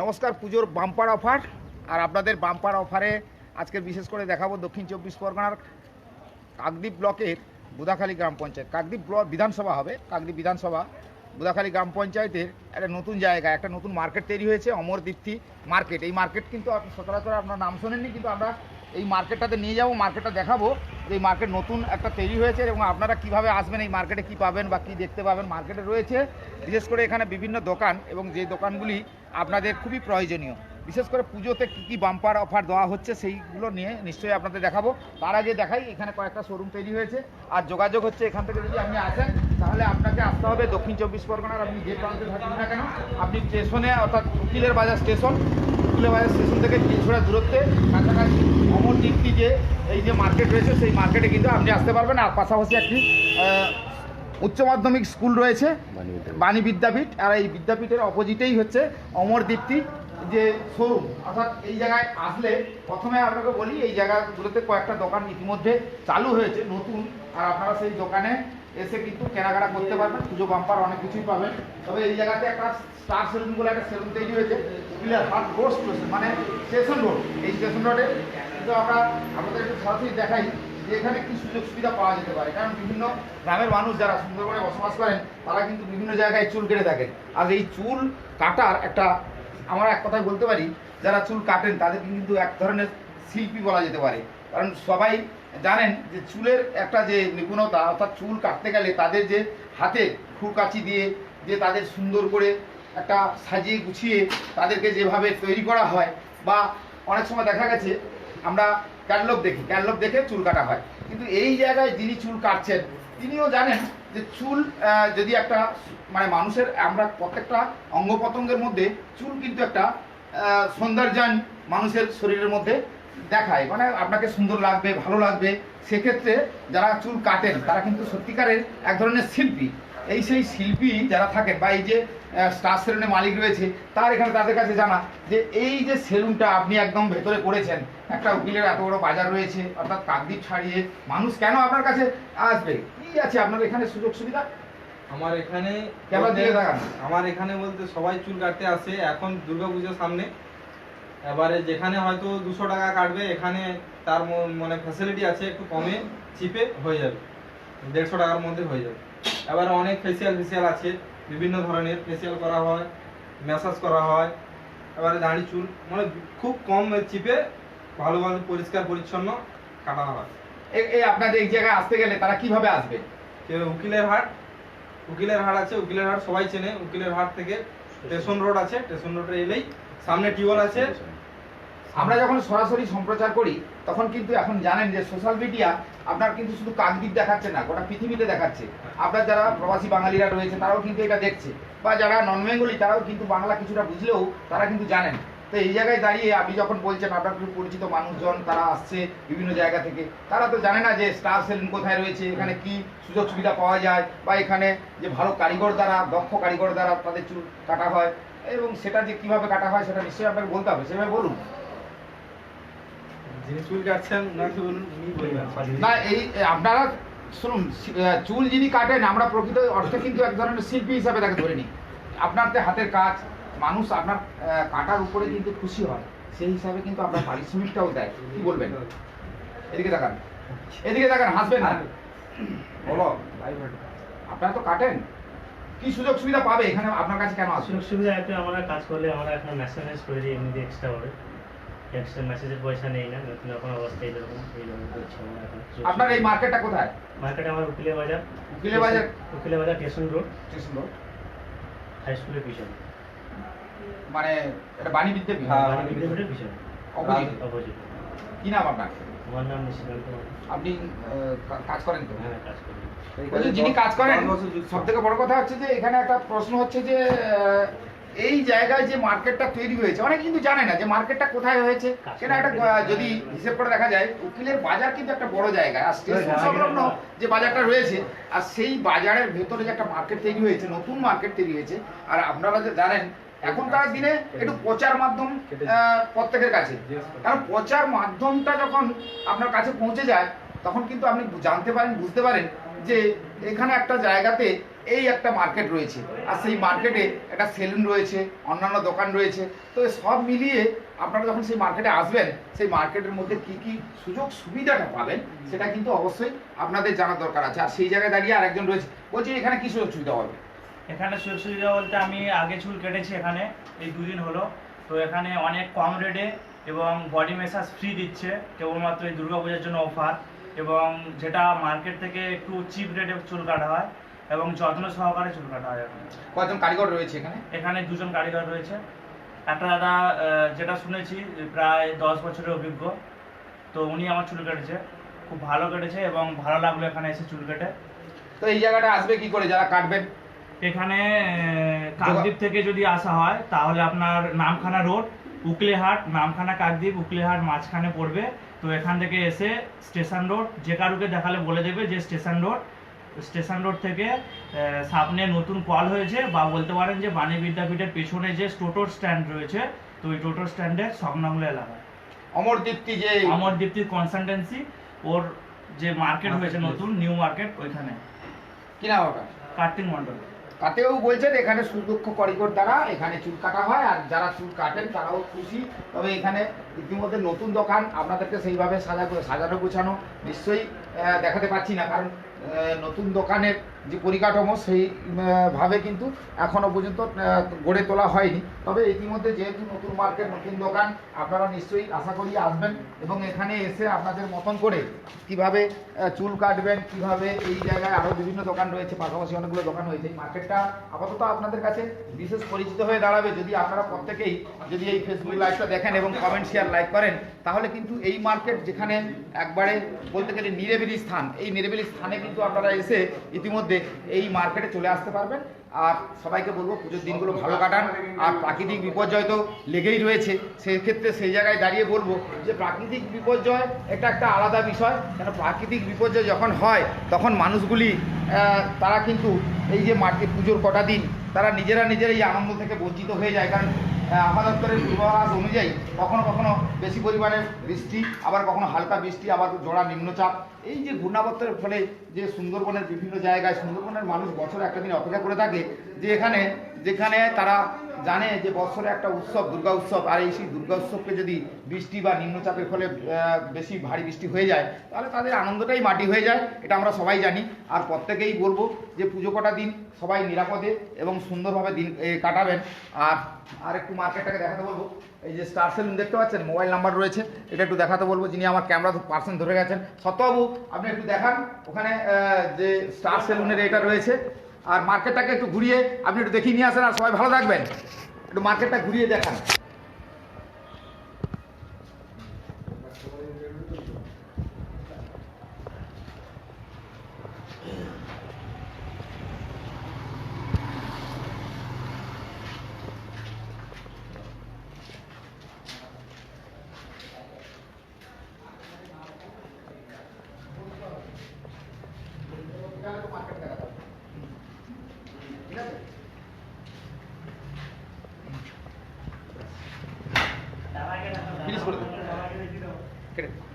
নমস্কার, পুজোর bumper offer. আর আপনাদের বাম্পার অফারে আজকে বিশেষ করে দেখাবো দক্ষিণ চব্বিশ পরগনার কাকদ্বীপ ব্লকের বুদাখালী গ্রাম পঞ্চায়েত। কাকদ্বীপ ব্লক বিধানসভা হবে, কাকদ্বীপ বিধানসভা। বুদাখালী গ্রাম পঞ্চায়েতের একটা নতুন জায়গা, একটা নতুন মার্কেট তৈরি হয়েছে অমর দীপ্তি মার্কেট। এই মার্কেট কিন্তু সচরাচর আপনার নাম শোনেননি, কিন্তু আমরা এই মার্কেটটাতে নিয়ে যাব মার্কেটটা দেখাবো যে এই মার্কেট নতুন একটা তৈরি হয়েছে এবং আপনারা কীভাবে আসবেন, এই মার্কেটে কি পাবেন বা কি দেখতে পাবেন মার্কেটে রয়েছে। বিশেষ করে এখানে বিভিন্ন দোকান এবং যে দোকানগুলি আপনাদের খুবই প্রয়োজনীয়। বিশেষ করে পুজোতে কী কী বাম্পার অফার দেওয়া হচ্ছে সেইগুলো নিয়ে নিশ্চয়ই আপনাদের দেখাবো। তার আগে দেখাই, এখানে কয়েকটা শোরুম তৈরি হয়েছে। আর যোগাযোগ হচ্ছে এখান থেকে যদি আপনি আসেন, তাহলে আপনাকে আসতে হবে দক্ষিণ চব্বিশ পরগনার আপনি যে প্রান্তে থাকেন না কেন, আপনি স্টেশনে অর্থাৎ উকিলের বাজার স্টেশন উকিলের বাজার স্টেশন থেকে কিছুটা দূরত্বে, কাছাকাছি অমর দীপ্তি যে এই যে মার্কেট রয়েছে, সেই মার্কেটে কিন্তু আপনি আসতে পারবেন। আর পাশাপাশি একটি উচ্চ মাধ্যমিক স্কুল রয়েছে, বাণী বিদ্যাপীঠ। আর এই বিদ্যাপীঠের অপোজিটেই হচ্ছে অমর দীপ্তি যে শোরুম অর্থাৎ এই জায়গায় আসলে প্রথমে আপনাকে বলি, এই জায়গাগুলোতে কয়েকটা দোকান ইতিমধ্যে চালু হয়েছে, নতুন। আর আপনারা সেই দোকানে এসে কিন্তু কেনাকাটা করতে পারবেন, পুজো বাম্পার অনেক কিছুই পাবেন। তবে এই জায়গাতে একটা স্টার সেলুন বলে একটা সেলুন তৈরি হয়েছে পিলার হাট রোড মানে স্টেশন রোড এই স্টেশন রোডে কিন্তু আমরা আপনাদের একটু সরাসরি দেখাই যে এখানে কি সুযোগ সুবিধা পাওয়া যেতে পারে। কারণ বিভিন্ন গ্রামের মানুষ যারা সুন্দরবনে বসবাস করেন, তারা কিন্তু বিভিন্ন জায়গায় চুল কেটে থাকেন। আর এই চুল কাটার একটা, আমরা এক কথায় বলতে পারি, যারা চুল কাটেন, তাদেরকে কিন্তু এক ধরনের শিল্পী বলা যেতে পারে। কারণ সবাই জানেন যে চুলের একটা যে নিপুণতা, অর্থাৎ চুল কাটতে গেলে তাদের যে হাতে খুরকাচি দিয়ে যে তাদের সুন্দর করে একটা সাজিয়ে গুছিয়ে তাদেরকে যেভাবে তৈরি করা হয়, বা অনেক সময় দেখা গেছে আমরা ক্যাটলগ দেখি ক্যাটলগ দেখে চুল কাটা হয়। কিন্তু এই জায়গায় যিনি চুল কাটছেন তিনিও জানেন যে চুল যদি একটা মানে মানুষের আমরা প্রত্যেকটা অঙ্গ প্রত্যঙ্গের মধ্যে চুল কিন্তু একটা আহ, সৌন্দর্যায়ন মানুষের শরীরের মধ্যে দেখায়। মানে আপনাকে সুন্দর লাগবে ভালো লাগবে। সেক্ষেত্রে যারা চুল কাটেন তারা কিন্তু সত্যিকারের এক ধরনের শিল্পী। এই সেই শিল্পী যারা থাকেন বা এই যে স্টার সেলুনের মালিক রয়েছে তার এখানে তাদের কাছে জানা যে এই যে সেলুনটা আপনি একদম ভেতরে করেছেন একটা উকিলের এত বড় বাজার রয়েছে অর্থাৎ কাকদ্বীপ ছাড়িয়ে মানুষ কেন আপনার কাছে আসবে? কি আছে আপনার এখানে সুযোগ সুবিধা? আমার এখানে ক্যামেরা দিকে তাকান। আমার এখানে বলতে সবাই চুল কাটতে আসে এখন দুর্গাপুজোর সামনে। এবারে যেখানে হয়তো দুশো টাকা কাটবে এখানে তার মানে ফ্যাসিলিটি আছে একটু কমে চিপে হয়ে যাবে। দেড়শো টাকার মধ্যে হয়ে যাবে। এবারে অনেক ফেসিয়াল ফেসিয়াল আছে বিভিন্ন ধরনের ফেসিয়াল করা হয় ম্যাসাজ করা হয় এবারে দাঁড়ি চুল মানে খুব কম চিপে ভালোভাবে পরিষ্কার পরিচ্ছন্ন কাটা হয়। এই আপনাদের এই জায়গায় আসতে গেলে তারা কীভাবে আসবে? উকিলের হাট উকিলের হাট আছে উকিলের হাট সবাই চেনে উকিলের হাট থেকে স্টেশন রোড আছে স্টেশন রোডে এলেই সামনে টিউবওয়েল আছে। আমরা যখন সরাসরি সম্প্রচার করি তখন কিন্তু এখন জানেন যে সোশ্যাল মিডিয়া আপনার কিন্তু শুধু কাকদ্বীপ দেখাচ্ছে না, গোটা পৃথিবীতে দেখাচ্ছে। আপনার যারা প্রবাসী বাঙালিরা রয়েছে, তারাও কিন্তু এটা দেখছে। বা যারা নন বেঙ্গলি তারাও কিন্তু বাংলা কিছুটা বুঝলেও তারা কিন্তু জানেন। তো এই জায়গায় দাঁড়িয়ে আপনি যখন বলছেন, আপনার পরিচিত মানুষজন, তারা আসছে বিভিন্ন জায়গা থেকে, তারা তো জানে না যে স্টার সেলুন কোথায় রয়েছে, এখানে কি সুযোগ সুবিধা পাওয়া যায়, বা এখানে যে ভালো কারিগর দ্বারা, দক্ষ কারিগর দ্বারা তাদের চুল কাটা হয়। এবং সেটা যে কীভাবে কাটা হয়, সেটা নিশ্চয়ই আপনাকে বলতে হবে। সেভাবে বলুন। যিনি চুল কাটছেন ওনাকে বলুন উনি বলবেন না এই আপনারা শুনুন চুল যিনি কাটেন আমরা প্রকৃত অর্থে কিন্তু এক ধরনের শিল্পী হিসাবে তাকে ধরে নিই। আপনার যে হাতের কাজ মানুষ আপনার কাটার উপরে কিন্তু খুশি হয় সেই হিসাবে কিন্তু আপনার পারিশ্রমিকটাও দেয়। কি বলবেন? এদিকে দেখান এদিকে দেখান হাসবেন না। বলো আপনারা তো কাটেন। কি সুযোগ সুবিধা পাবে? এখানে আপনার কাছে কেন আসবে? সুযোগ সুবিধা আমরা কাজ করলে আমরা এখন মেসেজ করে দিই এমনিতে এক্সট্রা করে। এক্সট্রা মেসেজের পয়সা নেই না নতুন এখন অবস্থা এইরকম এইরকম করছি আপনার এই মার্কেটটা কোথায়? মার্কেটে আমার উকিলে বাজার। উকিলে বাজার? উকিলে বাজার station road station road high স্কুলের পিছনে। মানে এটা বাণী বিদ্যাপীঠ হ্যাঁ। বাণী বিদ্যাপীঠের পিছনে। অপোজিট? অপোজিট। কি নাম আপনার? আমার নাম নিশিকান্ত আপনি কাজ করেন তো? হ্যাঁ কাজ করি। যিনি কাজ করেন। সব থেকে বড় কথা হচ্ছে যে এখানে একটা প্রশ্ন হচ্ছে যে এই জায়গায় যে মার্কেটটা তৈরি হয়েছে অনেকে কিন্তু জানে না যে মার্কেটটা কোথায় হয়েছে। সেটা একটা যদি হিসেব করে দেখা যায় উকিলের বাজার কিন্তু একটা বড় জায়গা। আর স্টেশন সংলগ্ন যে বাজারটা রয়েছে আর সেই বাজারের ভেতরে যে একটা মার্কেট তৈরি হয়েছে নতুন মার্কেট তৈরি হয়েছে আর আপনারা যে জানেন এখনকার দিনে একটু প্রচার মাধ্যম প্রত্যেকের কাছে। কারণ প্রচার মাধ্যমটা যখন আপনার কাছে পৌঁছে যায় তখন কিন্তু আপনি জানতে পারেন বুঝতে পারেন যে এখানে একটা জায়গাতে এই একটা মার্কেট রয়েছে। আর সেই মার্কেটে একটা সেলুন রয়েছে, অন্যান্য দোকান রয়েছে। তো সব মিলিয়ে আপনারা যখন সেই মার্কেটে আসবেন, সেই মার্কেটের মধ্যে কি কি সুযোগ সুবিধাটা পাবেন, সেটা কিন্তু অবশ্যই আপনাদের জানার দরকার আছে। আর সেই জায়গায় দাঁড়িয়ে আরেকজন রয়েছে, বলছি এখানে কি সুযোগ সুবিধা হবে? এখানে সুযোগ সুবিধা বলতে আমি আগে চুল কেটেছি এখানে, এই দুদিন হলো। তো এখানে অনেক কম রেটে এবং বডি ম্যাসাজ ফ্রি দিচ্ছে, কেবলমাত্র এই দুর্গাপূজার জন্য অফার এবং যেটা মার্কেট থেকে একটু চিপ রেটে চুল কাটা হয় এবং যত্ন সহকারে চুল কাটা হয়। এখানে কয়েকজন কারিগর রয়েছে এখানে? এখানে দুজন কারিগর রয়েছে। একটা দাদা যেটা শুনেছি প্রায় দশ বছরের অভিজ্ঞ। তো উনি আমার চুল কেটেছে। খুব ভালো কেটেছে এবং ভালো লাগল এখানে এসে চুল কেটে। তো এই জায়গাটা আসবে কি করে? যারা কাটবেন এখানে কাকদ্বীপ থেকে যদি আসা হয় তাহলে আপনার নামখানা রোড উকলেহাট নামখানা কাকদ্বীপ উকলেহাট মাঝখানে পড়বে। তো এখান থেকে এসে স্টেশন রোড যে কারুকে দেখালে বলে দেবে যে স্টেশন রোড। স্টেশন রোড থেকে সামনে নতুন কল হয়েছে বা বলতে পারেন যে বাণী বিদ্যাপীঠের পেছনে যে টোটোর স্ট্যান্ড রয়েছে তো ওই টোটোর স্ট্যান্ডের সংলগ্ন এলাকায় অমর দীপ্তি যে অমর দীপ্তির কনসালটেন্সি ওর যে মার্কেট হয়েছে নতুন নিউ মার্কেট ওইখানে। কি নাম ওটা কার্তিক মন্ডল কাটেও বলছেন এখানে সুদক্ষ কারিগর দ্বারা এখানে চুল কাটা হয় আর যারা চুল কাটেন তারাও খুশি। তবে এখানে ইতিমধ্যে নতুন দোকান আপনাদেরকে সেইভাবে সাজা সাজানো গোছানো নিশ্চয়ই দেখাতে পাচ্ছি না। কারণ নতুন দোকানের যে পরিকাঠামো সেইভাবে কিন্তু এখনও পর্যন্ত গড়ে তোলা হয়নি। তবে ইতিমধ্যে যেহেতু নতুন মার্কেট, নতুন দোকান, আপনারা নিশ্চয়ই আশা করি আসবেন এবং এখানে এসে আপনাদের মতন করে কীভাবে চুল কাটবেন, কীভাবে এই জায়গায় আরও বিভিন্ন দোকান রয়েছে, পাশাপাশি অনেকগুলো দোকান রয়েছে। এই মার্কেটটা আপাতত আপনাদের কাছে বিশেষ পরিচিত হয়ে দাঁড়াবে। যদি আপনারা প্রত্যেকেই যদি এই ফেসবুক লাইভটা দেখেন এবং কমেন্ট শেয়ার লাইক করেন, তাহলে কিন্তু এই মার্কেট যেখানে একবারে বলতে গেলে নিরিবিলি স্থান, এই নিরিবিলি স্থানে কিন্তু আপনারা এসে ইতিমধ্যে এই মার্কেটে চলে আসতে পারবেন। আর সবাইকে বলব, পুজোর দিনগুলো ভালো কাটান। আর প্রাকৃতিক বিপর্যয় তো লেগেই রয়েছে। সেই ক্ষেত্রে সেই জায়গায় দাঁড়িয়ে বলব যে প্রাকৃতিক বিপর্যয় এটা একটা আলাদা বিষয়। কেন প্রাকৃতিক বিপর্যয় যখন হয়, তখন মানুষগুলি তারা কিন্তু এই যে মার্কেট পুজোর কটা দিন, তারা নিজেরা নিজেরাই আনন্দ থেকে বঞ্চিত হয়ে যায়। কারণ আবহাওয়া দপ্তরের পূর্বাভাস অনুযায়ী কখনো কখনো বেশি পরিমাণে বৃষ্টি, আবার কখনো হালকা বৃষ্টি, আবার জোড়া নিম্নচাপ। এই যে ঘূর্ণাবর্তের ফলে যে সুন্দরবনের বিভিন্ন জায়গায় সুন্দরবনের মানুষ বছরে একটা দিন অপেক্ষা করে থাকে যে এখানে, যেখানে তারা জানে যে বছরে একটা উৎসব, দুর্গা উৎসব, আর এই সেই দুর্গা উৎসবকে যদি বৃষ্টি বা নিম্নচাপের ফলে বেশি ভারী বৃষ্টি হয়ে যায়, তাহলে তাদের আনন্দটাই মাটি হয়ে যায়, এটা আমরা সবাই জানি। আর প্রত্যেকেই বলব যে পুজো কটা দিন সবাই নিরাপদে এবং সুন্দরভাবে দিন কাটাবেন। আর আর একটু মার্কেটটাকে দেখাতে বলব। এই যে স্টার সেলুন দেখতে পাচ্ছেন, মোবাইল নাম্বার রয়েছে, এটা একটু দেখাতে বলব। যিনি আমার ক্যামেরা পার্সন ধরে গেছেন, সত্যবাবু, আপনি একটু দেখান। ওখানে যে স্টার সেলুনের এটা রয়েছে আর মার্কেটটাকে একটু ঘুরিয়ে আপনি একটু দেখিয়ে নিয়ে আসেন আর সবাই ভালো থাকবেন। একটু মার্কেটটা ঘুরিয়ে দেখান। கிடைக்கும்